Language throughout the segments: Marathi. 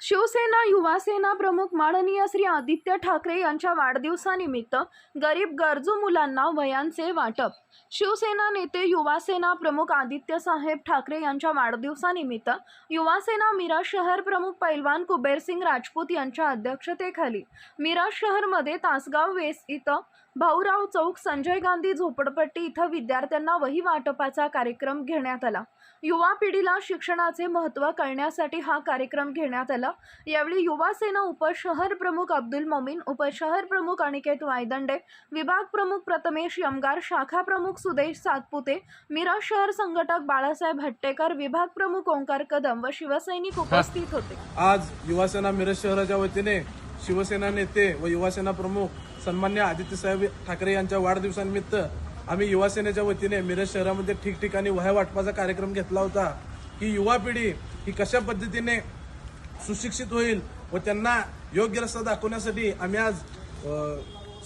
शिवसेना युवासेना प्रमुख माननीय श्री आदित्य ठाकरे यांच्या वाढदिवसानिमित्त गरीब गरजू मुलांना वयांचे वाटप. शिवसेना नेते युवासेना प्रमुख आदित्य साहेब ठाकरे यांच्या वाढदिवसानिमित्त युवासेना मिरा शहर प्रमुख पैलवान कुबेरसिंग राजपूत यांच्या अध्यक्षतेखाली मिरा शहरमध्ये तासगाव वेस इथं भाऊराव चौक संजय गांधी झोपडपट्टी इथं विद्यार्थ्यांना वही वाटपाचा कार्यक्रम घेण्यात आला. युवा पिढीला शिक्षणाचे महत्त्व कळण्यासाठी हा कार्यक्रम घेण्यात आला. यावेळी युवा सेना उपशहर प्रमुख अब्दुल मोमीन उपशहर प्रमुख अनिकेत वायदंडे विभाग प्रमुख प्रथमेश यमगार शाखा प्रमुख सुदेश सातपुते मिरज शहर संघटक बाळासाहेब हट्टेकर विभाग प्रमुख ओंकार कदम व शिवसैनिक उपस्थित होते. आज युवासेना मिरज शहराच्या वतीने शिवसेना नेते व युवासेना प्रमुख सन्मान्य आदित्यसाहेब ठाकरे यांच्या वाढदिवसानिमित्त आम्ही युवासेनेच्या वतीने मिरज शहरामध्ये ठिकठिकाणी वह्या वाटपाचा कार्यक्रम घेतला होता. ही युवा पिढी ही कशा पद्धतीने सुशिक्षित होईल व त्यांना योग्य रस्ता दाखवण्यासाठी आम्ही आज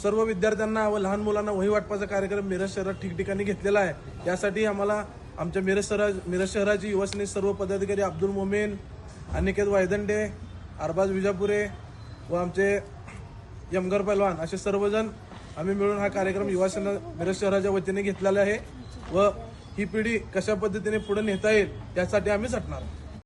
सर्व विद्यार्थ्यांना व लहान मुलांना वही वाटपाचा कार्यक्रम मिरज शहरात ठिकठिकाणी घेतलेला आहे यासाठी आम्हाला आमच्या मिरज शहरा मिरज शहराची युवासेने सर्व पदाधिकारी अब्दुल मोमेन अनिकेत वायदंडे अरबाज विजापुरे व आमचे यमगर पहलवान असे सर्वजण आम्ही मिळून हा कार्यक्रम युवासेना मिरज शहराच्या वतीने घेतलेला आहे व ही पिढी कशा पद्धतीने पुढे नेता येईल यासाठी आम्ही झटणार आहोत.